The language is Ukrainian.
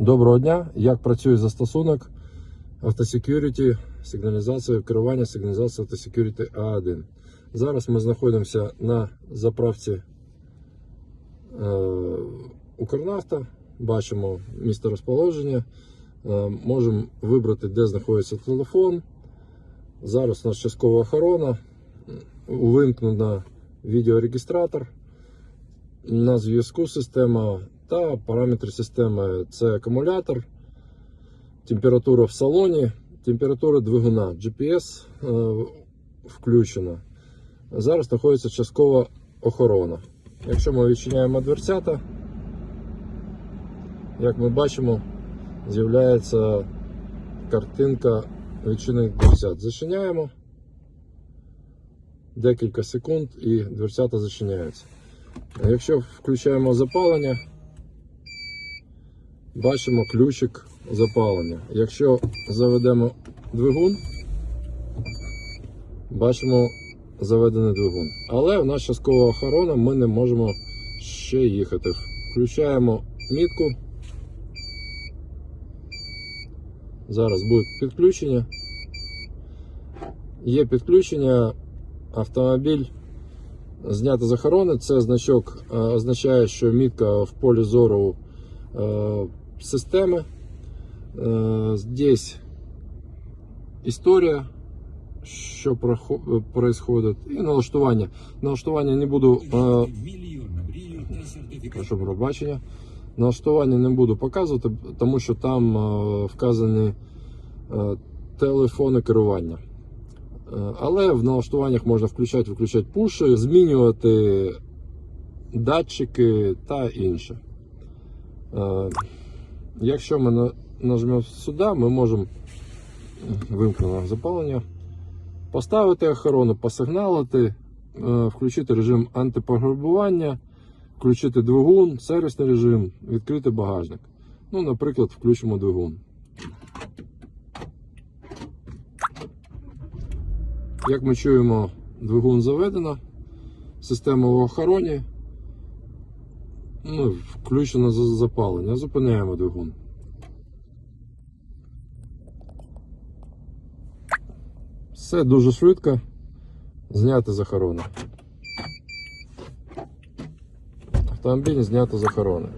Доброго дня! Як працює застосунок автосекюріті, сигналізація, керування сигналізації автосекюріті А1. Зараз ми знаходимося на заправці е, Укрнафта, бачимо місце розположення, е, можемо вибрати, де знаходиться телефон. Зараз у нас часткова охорона, увімкнена відеорегістратор, на зв'язку система та параметри системи це акумулятор, температура в салоні, температура двигуна, GPS е, включена. Зараз знаходиться часткова охорона. Якщо ми відчиняємо дверцята, як ми бачимо, з'являється картинка відчинених дверцят. Зачиняємо декілька секунд і дверцята зачиняються. Якщо включаємо запалення, бачимо ключик запалення. Якщо заведемо двигун, бачимо заведений двигун. Але в нас часткова охорона, ми не можемо ще їхати. Включаємо мітку. Зараз буде підключення. Є підключення, автомобіль знято з охорони. Це значок е, означає, що мітка в полі зору системи. Е, Здесь історія, що происходит, і налаштування. Налаштування не буду, е, прошу пробачення. Налаштування не буду показувати, тому що там е, вказані телефони керування. Але в налаштуваннях можна включати, виключати пуші, змінювати датчики та інше. Е, Якщо ми нажмемо сюди, ми можемо вимкнено запалення, поставити охорону, посигналити, е, включити режим антипограбування, включити двигун, сервісний режим, відкрити багажник. Ну, наприклад, включимо двигун. Як ми чуємо, двигун заведено, система в охороні. Ну, включено за- запалення. Зупиняємо двигун. Все дуже швидко. Зняти захорони. Автомобіль знято з охорони.